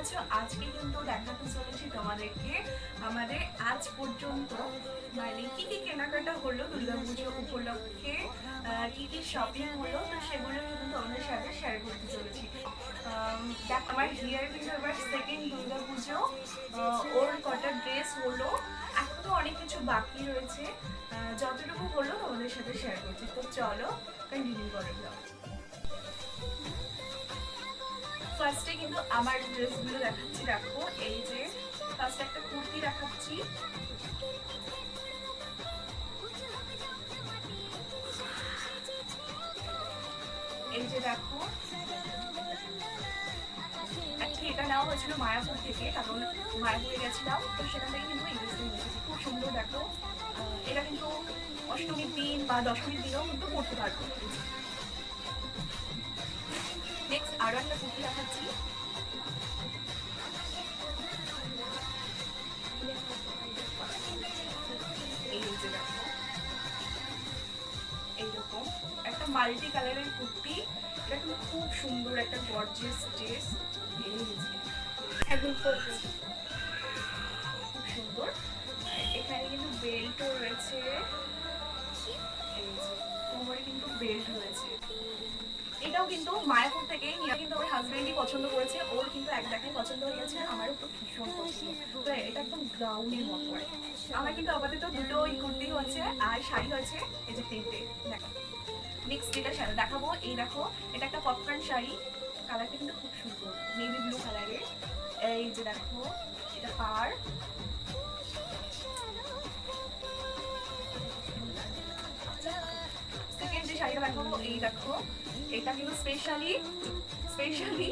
আছো? আজকে কিন্তু দেখাতে চলেছি তোমাদেরকে। আমাদের আজ পর্যন্ত মানে কি কি কেনাকাটা হলো দুর্গাপুজো উপলক্ষে কি কি শপিং হলো, তো সেগুলো কিন্তু তোমাদের সাথে শেয়ার করতে চলেছি। দেখ, আমার হিয়ার কিন্তু এবার সেকেন্ড দুর্গাপুজো। ওর কটা ড্রেস হলো। এখনও অনেক কিছু বাকি রয়েছে। যতটুকু হলো তোমাদের সাথে শেয়ার করছি। তো চলো কন্টিনিউ করে দাও ফার্স্টে কিন্তু আমার ড্রেসগুলো দেখাচ্ছি, দেখো। এই যে ফার্স্টে একটা কুর্তি দেখাচ্ছি। এই যে দেখো। অ্যাকচুয়ালি এটা নেওয়া হয়েছিল মায়াপুর থেকে, কারণ মায়াপুরে গেছিলাম, তো সেখান থেকে কিন্তু এই ড্রেসটা নিয়েছি খুব সুন্দর, দেখো। এটা কিন্তু অষ্টমীর দিন বা দশমীর দিনেও কিন্তু পড়তে পারব। নেক্সট একটা কুর্তি দেখাচ্ছি। এই একটা মাল্টি কালারের কুর্তি এটা কিন্তু খুব সুন্দর, একটা গর্জিয়াস ড্রেস এই এখন খুব সুন্দর। এখানে কিন্তু বেল্টও রয়েছে। কোমরে কিন্তু বেল্ট রয়েছে। এটাও কিন্তু মায়াপুর নিয়ে, কিন্তু আমার হাজবেন্ডই পছন্দ করেছে, ওর কিন্তু এক দেখায় পছন্দ হয়ে গেছে আমারও তো ভীষণ পছন্দ। তো এটা একদম গ্রাউন্ডের মতো আমার কিন্তু আপাতত দুটো ওই কুর্তি হয়েছে আর শাড়ি হয়েছে এই যে তিনটে। দেখো। নেক্সট যেটা শাড়ি দেখাবো, এই দেখো, এটা একটা পপকর্ন শাড়ি। কালারটা কিন্তু খুব সুন্দর নেভি ব্লু কালারের এই যে দেখো, এটা পার। দেখাবো, এই দেখো। এটা কিন্তু স্পেশালি স্পেশালি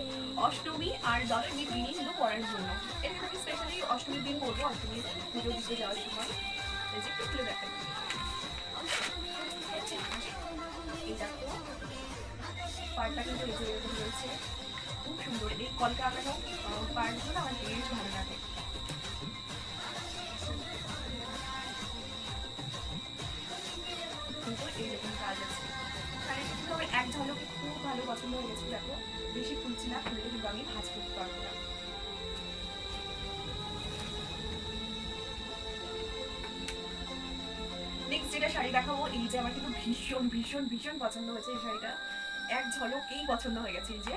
অষ্টমী আর দশমীর দিনই কিন্তু পরার জন্য। এটা আমি স্পেশালি অষ্টমীর দিন পরবো অষ্টমীর পুজো দিতে যাওয়ার সময়। এই যে একটু খুলে এই দেখো, পাড়টা কিন্তু এই যে রয়েছে। খুব সুন্দর। এই কলকা আঁকানো পাড়গুলো আমার বেশ ভালো লাগে। দেখাবো, এই যে আমার কিন্তু ভীষণ ভীষণ ভীষণ পছন্দ হয়েছে এই শাড়িটা। এক ঝলকেই পছন্দ হয়ে গেছে এই যে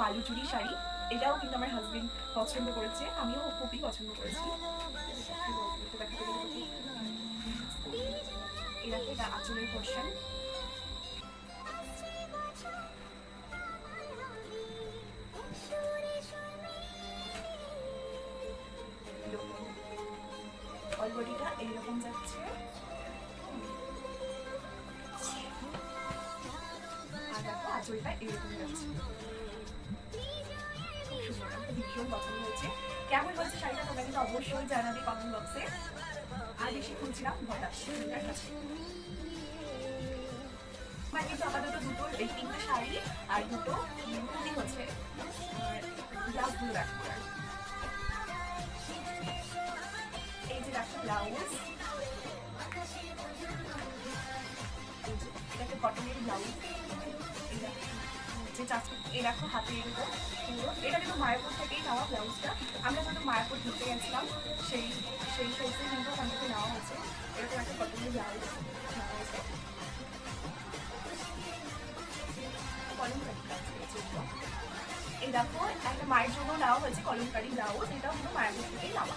বালুচুরি শাড়ি। এটাও কিন্তু আমার হাজবেন্ড পছন্দ করেছে, আমিও খুবই পছন্দ করেছি। দেখো এটা এইরকম যাচ্ছে। আঁচলটা এরকম কেমন হয়েছে শাড়িটা কিন্তু অবশ্যই জানাবে কমেন্ট বক্সে আর বেশি খুঁজছিলাম ভয় লাগছে আমার কিন্তু দুটো এই তিনটে শাড়ি আর দুটো কুর্তি হচ্ছে। ব্লাউজগুলো আর। এই যে দেখো ব্লাউজ এই এটা কটনের ব্লাউজ যে চারটে এই হাতে এগুলো পুরো এটা কিন্তু মায়াপুর থেকেই নেওয়া ব্লাউজটা। আমরা যখন মায়াপুর ঘুরতে গেছিলাম, সেই সেই সাইজে কিন্তু ওখান থেকে নেওয়া হয়েছে। এরকম একটা কটনের ব্লাউজ নেওয়া হয়েছে। এই দেখো, একটা মায়ের জন্য নেওয়া হয়েছে কলমকারি ব্লাউজ এটাও কিন্তু মায়াপুর থেকেই নেওয়া।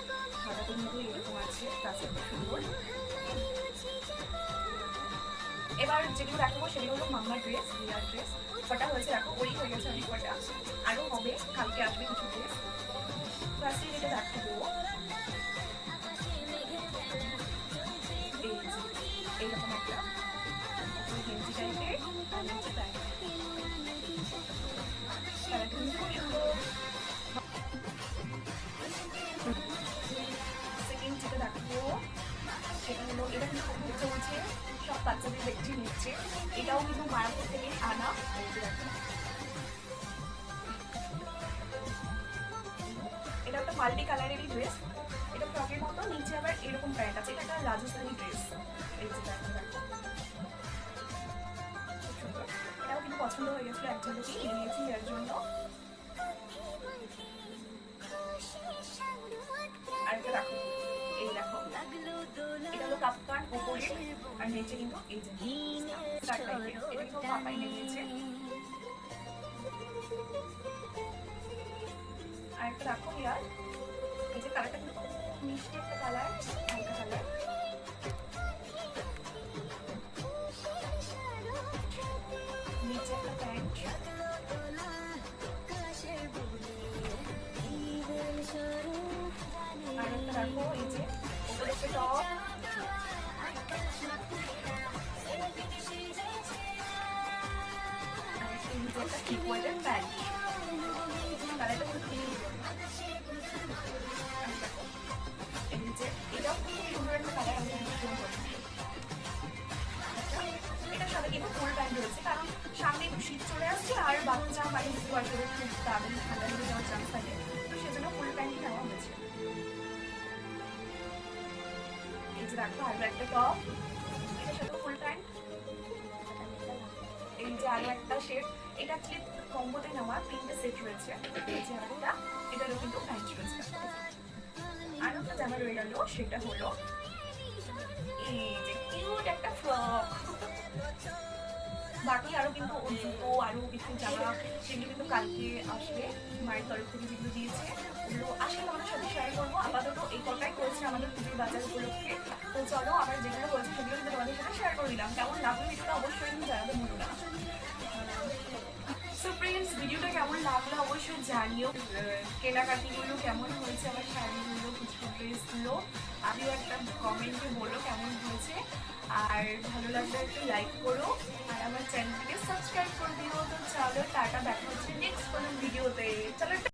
যে। কিন্তু এরকম আছে কাছে খুব এবার যেগুলো দেখাবো সেগুলো হলো মাম্মার ড্রেস রিয়ার ড্রেস কটা হয়েছে দেখো? ওই হয়ে গেছে অনেক কটা। আরও হবে, কালকে আসবে কিছু ড্রেস ফার্স্টে যেটা দেখাবো মাল্টি কালারেরই ড্রেস এটা ফ্রকের মতো, নিচে আবার এরকম প্যান্ট আছে, এটা একটা রাজস্থানি ড্রেস। এটাও কিন্তু পছন্দ হয়ে গেছিল একজনকে নিয়ে নিয়েছি এর জন্য রাখো এই দেখো আর নিচে কিন্তু এই যে রাখো ইয়ার যে কালারটা কিন্তু মিষ্টি একটা কালার হালকা কালার। রাখো যে দেখো আরও টপ এটা সাথে ফুল প্যান্ট এই যে একটা শেড এটা অ্যাকচুয়ালি কম্বোতে নেওয়া তিনটে সেট রয়েছে। এই যে আরেকটা কিন্তু প্যান্ট রয়েছে। আরও রয়ে গেল, সেটা হলো এই যে একটা ফ্রক বাকি আরও কিন্তু জুতো আরও কিছু জামা সেগুলো কিন্তু কালকে আসবে, মায়ের তরফ থেকে যেগুলো দিয়েছে, ওগুলো আসলে আমাদের সাথে শেয়ার করব। আপাতত এই কটাই করেছে আমাদের পুজোর বাজার উপলক্ষে। তো চলো, আবার যেগুলো বলছে সেগুলো কিন্তু তোমাদের সাথে শেয়ার করে দিলাম। কেমন লাগল ভিডিওটা অবশ্যই জানাতে মনে না। সো ফ্রেন্ডস ভিডিওটা কেমন লাগল অবশ্যই জানিও। কেনাকাটিগুলো কেমন হয়েছে, আমার শাড়িগুলো কিছু ড্রেসগুলো, আমিও একটা কমেন্টে বলো কেমন হয়েছে। আর ভালো লাগলে একটু লাইক করো, আর আমার চ্যানেলটিকে সাবস্ক্রাইব করে দিও। তো চলো, টাটা, দেখা হচ্ছে নেক্সট